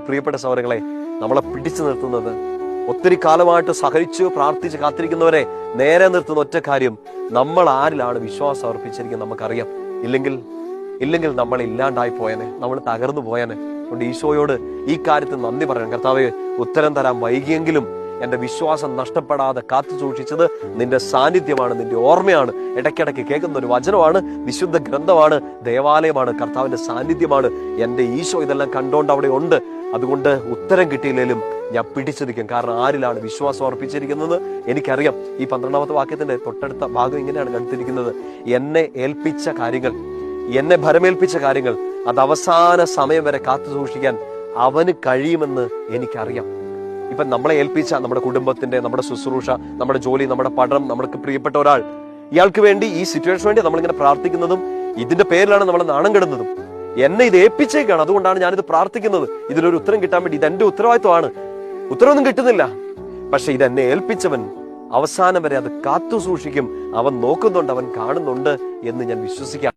എന്റെ പ്രിയപ്പെട്ട സൗരങ്ങളെ നമ്മളെ പിടിച്ചു നിർത്തുന്നത് ഒത്തിരി കാലമായിട്ട് സഹരിച്ച് പ്രാർത്ഥിച്ച് കാത്തിരിക്കുന്നവരെ നേരെ നിർത്തുന്ന ഒറ്റ കാര്യം നമ്മൾ ആരിലാണ് വിശ്വാസം അർപ്പിച്ചിരിക്കുന്നത് നമുക്കറിയാം. ഇല്ലെങ്കിൽ ഇല്ലെങ്കിൽ നമ്മൾ ഇല്ലാണ്ടായി പോയനെ നമ്മൾ തകർന്നു പോയനെ. അതുകൊണ്ട് ഈശോയോട് ഈ കാര്യത്തിൽ നന്ദി പറയണം. കർത്താവ് ഉത്തരം തരാൻ വൈകിയെങ്കിലും എന്റെ വിശ്വാസം നഷ്ടപ്പെടാതെ കാത്തു സൂക്ഷിച്ചത് നിന്റെ സാന്നിധ്യമാണ് നിന്റെ ഓർമ്മയാണ്. ഇടയ്ക്കിടയ്ക്ക് കേൾക്കുന്ന ഒരു വചനമാണ് വിശുദ്ധ ഗ്രന്ഥമാണ് ദേവാലയമാണ് കർത്താവിന്റെ സാന്നിധ്യമാണ്. എന്റെ ഈശോ ഇതെല്ലാം കണ്ടോണ്ട് അവിടെ ഉണ്ട്. അതുകൊണ്ട് ഉത്തരം കിട്ടിയില്ലെങ്കിലും ഞാൻ പിടിച്ചിരിക്കും. കാരണം ആരിലാണ് വിശ്വാസം അർപ്പിച്ചിരിക്കുന്നത് എനിക്കറിയാം. ഈ പന്ത്രണ്ടാമത്തെ വാക്യത്തിന്റെ തൊട്ടടുത്ത ഭാഗം ഇങ്ങനെയാണ് കണ്ടിരിക്കുന്നത് എന്നെ ഏൽപ്പിച്ച കാര്യങ്ങൾ എന്നെ ഭരമേൽപ്പിച്ച കാര്യങ്ങൾ അത് അവസാന സമയം വരെ കാത്തു സൂക്ഷിക്കാൻ അവന് കഴിയുമെന്ന് എനിക്കറിയാം. ഇപ്പൊ നമ്മളെ ഏൽപ്പിച്ച നമ്മുടെ കുടുംബത്തിന്റെ നമ്മുടെ ശുശ്രൂഷ നമ്മുടെ ജോലി നമ്മുടെ പഠനം നമ്മൾക്ക് പ്രിയപ്പെട്ട ഒരാൾ ഇയാൾക്ക് വേണ്ടി ഈ സിറ്റുവേഷന് വേണ്ടി നമ്മളിങ്ങനെ പ്രാർത്ഥിക്കുന്നതും ഇതിന്റെ പേരിലാണ് നമ്മൾ നാണം കെടുന്നതും. എന്നെ ഇത് ഏൽപ്പിച്ചേക്കാണ്. അതുകൊണ്ടാണ് ഞാനിത് പ്രാർത്ഥിക്കുന്നത്. ഇതിലൊരു ഉത്തരം കിട്ടാൻ വേണ്ടി ഇത് എന്റെ ഉത്തരവാദിത്വമാണ്. ഉത്തരവൊന്നും കിട്ടുന്നില്ല. പക്ഷെ ഇത് എന്നെ ഏൽപ്പിച്ചവൻ അവസാനം വരെ അത് കാത്തു സൂക്ഷിക്കും. അവൻ നോക്കുന്നുണ്ട് അവൻ കാണുന്നുണ്ട് എന്ന് ഞാൻ വിശ്വസിക്കാം.